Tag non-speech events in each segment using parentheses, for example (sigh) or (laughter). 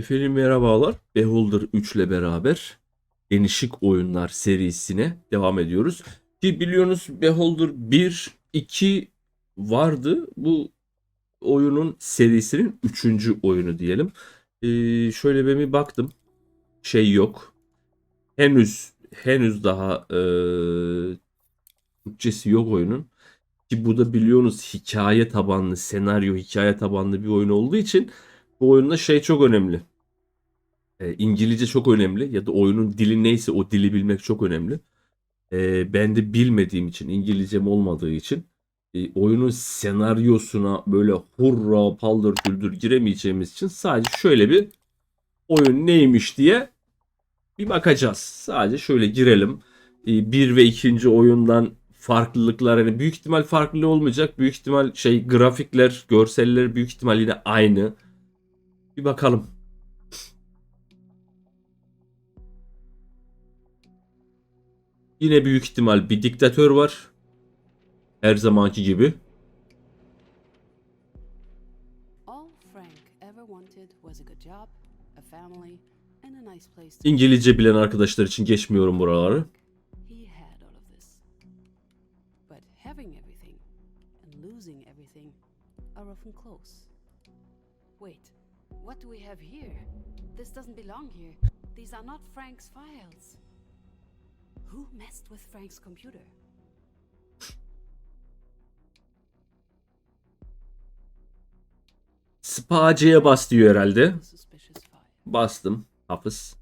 Efendim merhabalar. Beholder 3 ile beraber Denişik Oyunlar serisine devam ediyoruz. Ki biliyorsunuz Beholder 1, 2 vardı. Bu oyunun serisinin 3. oyunu diyelim. Ee, şöyle ben bir baktım. Şey yok. Henüz henüz daha e, Türkçesi yok oyunun. Ki bu da biliyorsunuz hikaye tabanlı, senaryo hikaye tabanlı bir oyun olduğu için bu oyunda şey çok önemli. E, İngilizce çok önemli ya da oyunun dili neyse o dili bilmek çok önemli. E, ben de bilmediğim için, İngilizcem olmadığı için e, oyunun senaryosuna böyle hurra paldır küldür giremeyeceğimiz için sadece şöyle bir oyun neymiş diye bir bakacağız. Sadece şöyle girelim. E, bir ve ikinci oyundan farklılıklar hani büyük ihtimal farklı olmayacak. Büyük ihtimal şey grafikler, görseller büyük ihtimal yine aynı. Bir bakalım. Yine büyük ihtimal bir diktatör var. Her zamanki gibi. İngilizce bilen arkadaşlar için geçmiyorum buraları. Wait, what do we have here? This doesn't belong here. These are not Frank's files. Who messed with Frank's computer? Space'ye bas diyor herhalde. A suspicious file. Bastım. Hafız.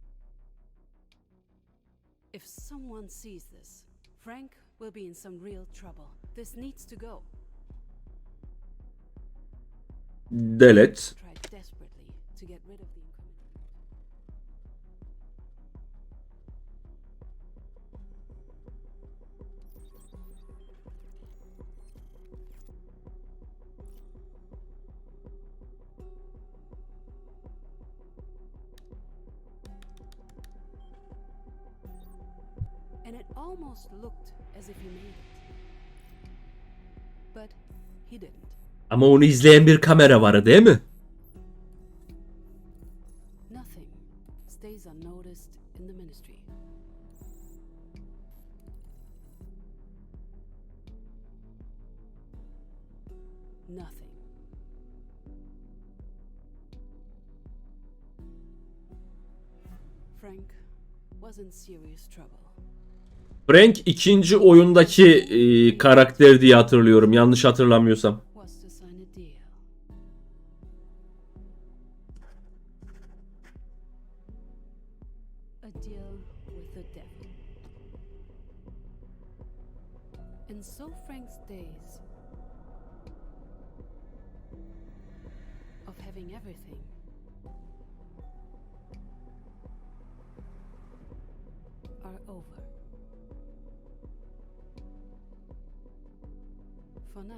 If someone sees this, Frank will be in some real trouble. This needs to go. Delete. Tried desperately to get rid of it almost looked as if he made it. But he didn't. Ama onu izleyen bir kamera var değil mi? Nothing stays unnoticed in the ministry. Nothing. Frank was in serious trouble. Frank ikinci oyundaki e, karakter diye hatırlıyorum. Yanlış hatırlamıyorsam. Was to For now.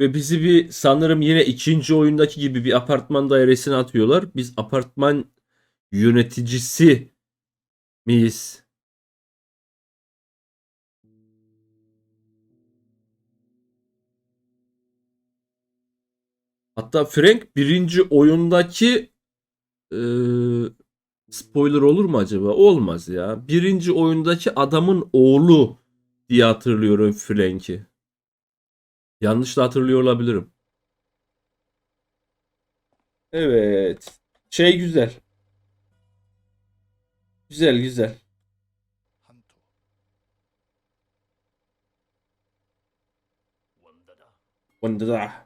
Ve bizi bir sanırım yine ikinci oyundaki gibi bir apartman dairesine atıyorlar. Biz apartman yöneticisi miyiz? Hatta Frank birinci oyundaki e, spoiler olur mu acaba? Olmaz ya. Birinci oyundaki adamın oğlu diye hatırlıyorum Frank'i. Yanlış da hatırlıyor olabilirim. Evet. Şey güzel. Güzel güzel. Wanda da.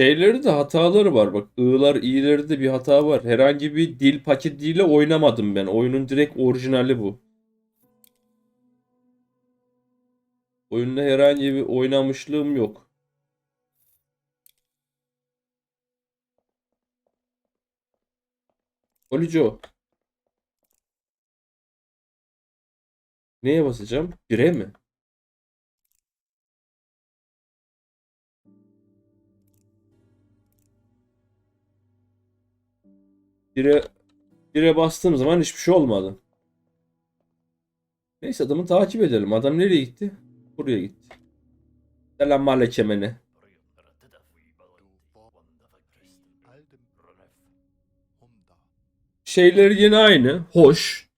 şeyleri de hataları var. Bak ı'lar i'leri de bir hata var. Herhangi bir dil paketiyle oynamadım ben. Oyunun direkt orijinali bu. Oyunda herhangi bir oynamışlığım yok. Olico. Neye basacağım? 1'e mi? Bire, bire bastığım zaman hiçbir şey olmadı. Neyse adamı takip edelim. Adam nereye gitti? Buraya gitti. Selam Aldem Humda. Şeyler yine aynı. Hoş.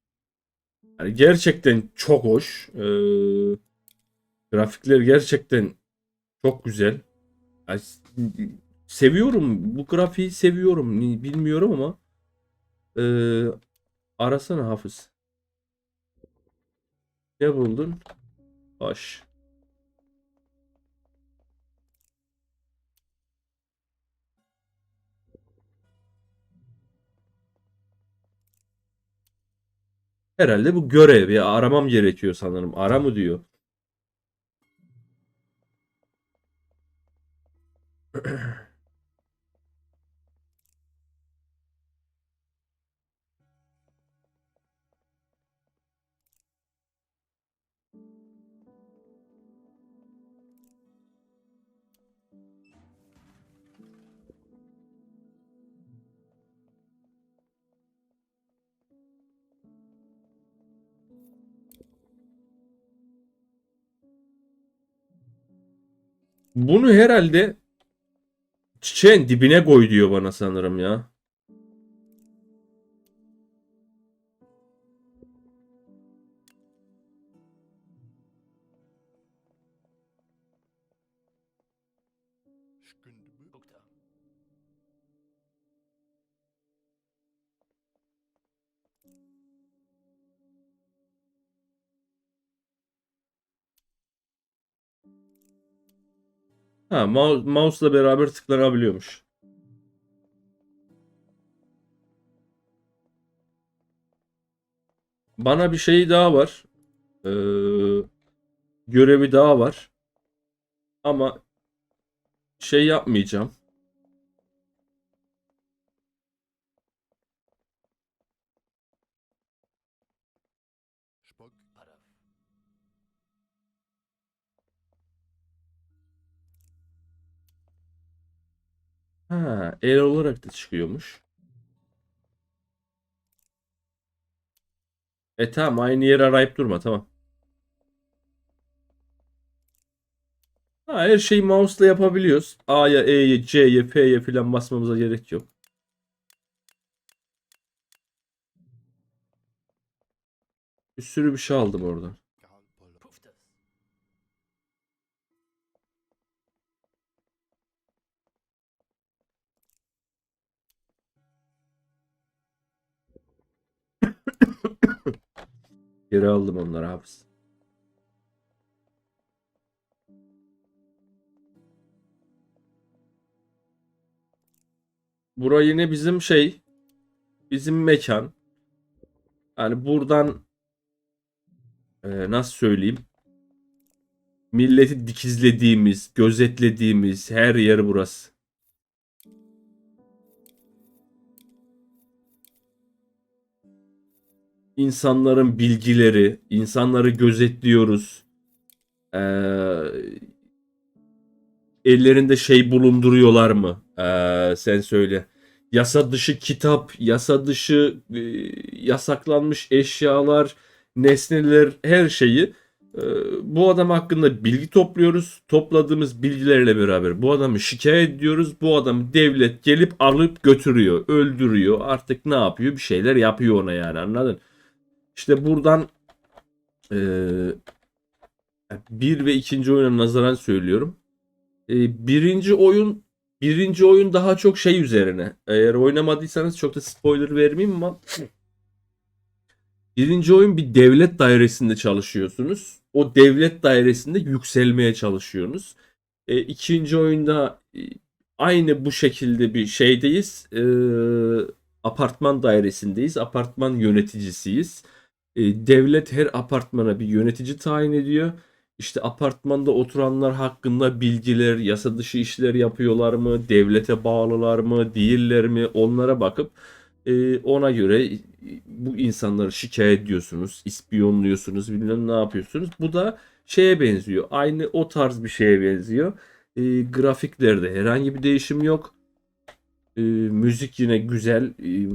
Yani gerçekten çok hoş. Ee, grafikler gerçekten çok güzel. Yani seviyorum. Bu grafiği seviyorum. Bilmiyorum ama. Ee, arasana Hafız. Ne buldun? Hoş. Herhalde bu görev ya aramam gerekiyor sanırım. Ara mı diyor. (clears throat) Bunu herhalde çiçeğin dibine koy diyor bana sanırım ya. Ha, mouse, mouse'la beraber tıklanabiliyormuş. Bana bir şey daha var. Ee, görevi daha var. Ama şey yapmayacağım. Ha, el olarak da çıkıyormuş. E tamam aynı yeri arayıp durma tamam. Ha, her şeyi mouse'la yapabiliyoruz. A'ya, E'ye, C'ye, F'ye falan basmamıza gerek yok. Bir sürü bir şey aldım oradan. (coughs) Geri aldım onları hafız. Bura yine bizim şey bizim mekan. Yani buradan e, nasıl söyleyeyim? Milleti dikizlediğimiz, gözetlediğimiz her yer burası. İnsanların bilgileri, insanları gözetliyoruz. Ee, ellerinde şey bulunduruyorlar mı? Ee, sen söyle. Yasa dışı kitap, yasa dışı e, yasaklanmış eşyalar, nesneler, her şeyi e, bu adam hakkında bilgi topluyoruz. Topladığımız bilgilerle beraber bu adamı şikayet ediyoruz. Bu adamı devlet gelip alıp götürüyor, öldürüyor. Artık ne yapıyor? Bir şeyler yapıyor ona yani anladın? İşte buradan eee bir ve ikinci oyuna nazaran söylüyorum. Eee, birinci oyun birinci oyun daha çok şey üzerine. Eğer oynamadıysanız çok da spoiler vermeyeyim ama birinci oyun bir devlet dairesinde çalışıyorsunuz. O devlet dairesinde yükselmeye çalışıyorsunuz. E, ikinci oyunda e, aynı bu şekilde bir şeydeyiz. E, apartman dairesindeyiz. Apartman yöneticisiyiz. Devlet her apartmana bir yönetici tayin ediyor. işte apartmanda oturanlar hakkında bilgiler, yasa dışı işler yapıyorlar mı, devlete bağlılar mı, değiller mi onlara bakıp ona göre bu insanları şikayet ediyorsunuz, ispiyonluyorsunuz, bilmem ne yapıyorsunuz. Bu da şeye benziyor. Aynı o tarz bir şeye benziyor. E, grafiklerde herhangi bir değişim yok. E, müzik yine güzel. E,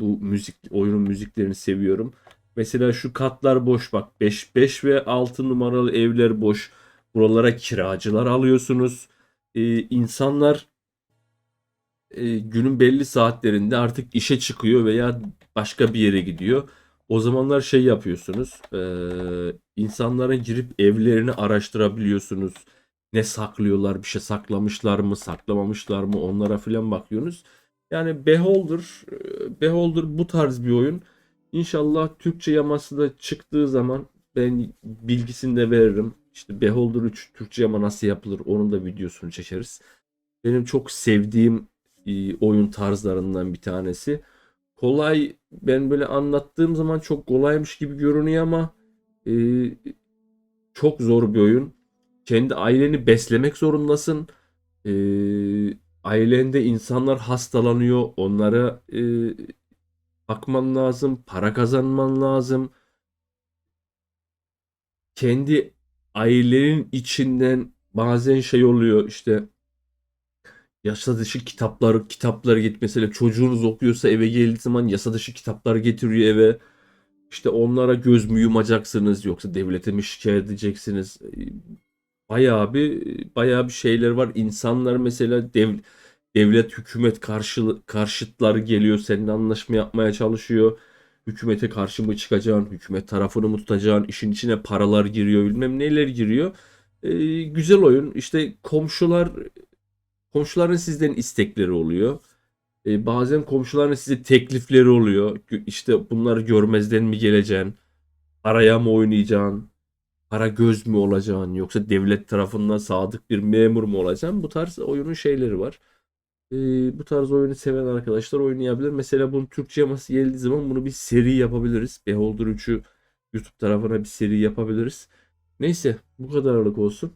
bu müzik oyunun müziklerini seviyorum. Mesela şu katlar boş bak. 5 5 ve 6 numaralı evler boş. Buralara kiracılar alıyorsunuz. E, insanlar e, günün belli saatlerinde artık işe çıkıyor veya başka bir yere gidiyor. O zamanlar şey yapıyorsunuz. E, insanların girip evlerini araştırabiliyorsunuz. Ne saklıyorlar, bir şey saklamışlar mı, saklamamışlar mı onlara filan bakıyorsunuz. Yani Beholder, e, Beholder bu tarz bir oyun. İnşallah Türkçe yaması da çıktığı zaman ben bilgisini de veririm. İşte Beholder 3 Türkçe yama nasıl yapılır onun da videosunu çekeriz. Benim çok sevdiğim e, oyun tarzlarından bir tanesi. Kolay ben böyle anlattığım zaman çok kolaymış gibi görünüyor ama e, çok zor bir oyun. Kendi aileni beslemek zorundasın. E, ailende insanlar hastalanıyor. Onlara e, bakman lazım. Para kazanman lazım. Kendi ailenin içinden bazen şey oluyor işte yasa dışı kitaplar kitapları git mesela çocuğunuz okuyorsa eve geldiği zaman yasa dışı kitaplar getiriyor eve. İşte onlara göz mü yumacaksınız yoksa devlete mi şikayet edeceksiniz? Bayağı bir bayağı bir şeyler var. İnsanlar mesela dev, devlet hükümet karşı karşıtları geliyor seninle anlaşma yapmaya çalışıyor. Hükümete karşı mı çıkacaksın? Hükümet tarafını mı tutacaksın? İşin içine paralar giriyor, bilmem neler giriyor. Ee, güzel oyun. İşte komşular komşuların sizden istekleri oluyor. Ee, bazen komşuların size teklifleri oluyor. İşte bunları görmezden mi geleceksin? Araya mı oynayacaksın? Para göz mü olacaksın? Yoksa devlet tarafından sadık bir memur mu olacaksın? Bu tarz oyunun şeyleri var. Ee, bu tarz oyunu seven arkadaşlar oynayabilir. Mesela bunun Türkçe yaması geldiği zaman bunu bir seri yapabiliriz. Beholder 3'ü YouTube tarafına bir seri yapabiliriz. Neyse bu kadarlık olsun.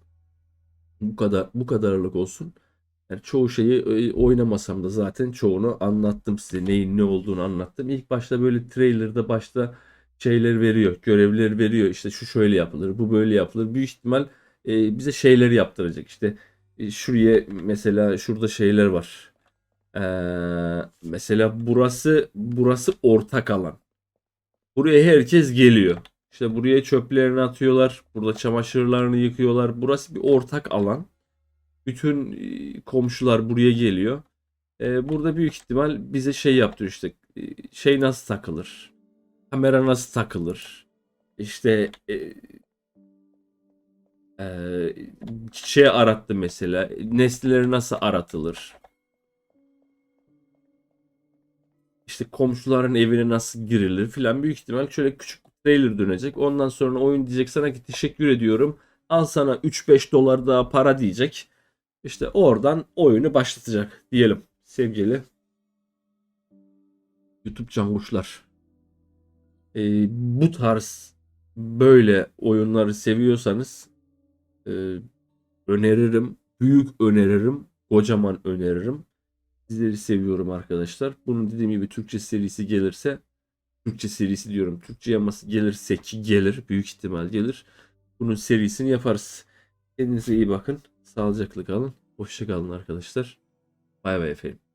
Bu kadar bu kadarlık olsun. Yani çoğu şeyi e, oynamasam da zaten çoğunu anlattım size. Neyin ne olduğunu anlattım. İlk başta böyle trailer'da başta şeyler veriyor. Görevler veriyor. İşte şu şöyle yapılır. Bu böyle yapılır. Büyük ihtimal e, bize şeyleri yaptıracak. İşte şuraya mesela şurada şeyler var. Ee, mesela burası burası ortak alan. Buraya herkes geliyor. İşte buraya çöplerini atıyorlar. Burada çamaşırlarını yıkıyorlar. Burası bir ortak alan. Bütün e, komşular buraya geliyor. Ee, burada büyük ihtimal bize şey yaptı işte. e, Şey nasıl takılır? Kamera nasıl takılır? İşte e, ee, şey arattı mesela. Nesneleri nasıl aratılır? İşte komşuların evine nasıl girilir filan büyük ihtimal şöyle küçük trailer dönecek. Ondan sonra oyun diyecek sana ki teşekkür ediyorum. Al sana 3-5 dolar daha para diyecek. İşte oradan oyunu başlatacak diyelim sevgili YouTube canguşlar. Ee, bu tarz böyle oyunları seviyorsanız e, öneririm. Büyük öneririm. Kocaman öneririm. Sizleri seviyorum arkadaşlar. Bunun dediğim gibi Türkçe serisi gelirse Türkçe serisi diyorum. Türkçe yaması gelirse ki gelir. Büyük ihtimal gelir. Bunun serisini yaparız. Kendinize iyi bakın. Sağlıcakla kalın. Hoşça kalın arkadaşlar. Bay bay efendim.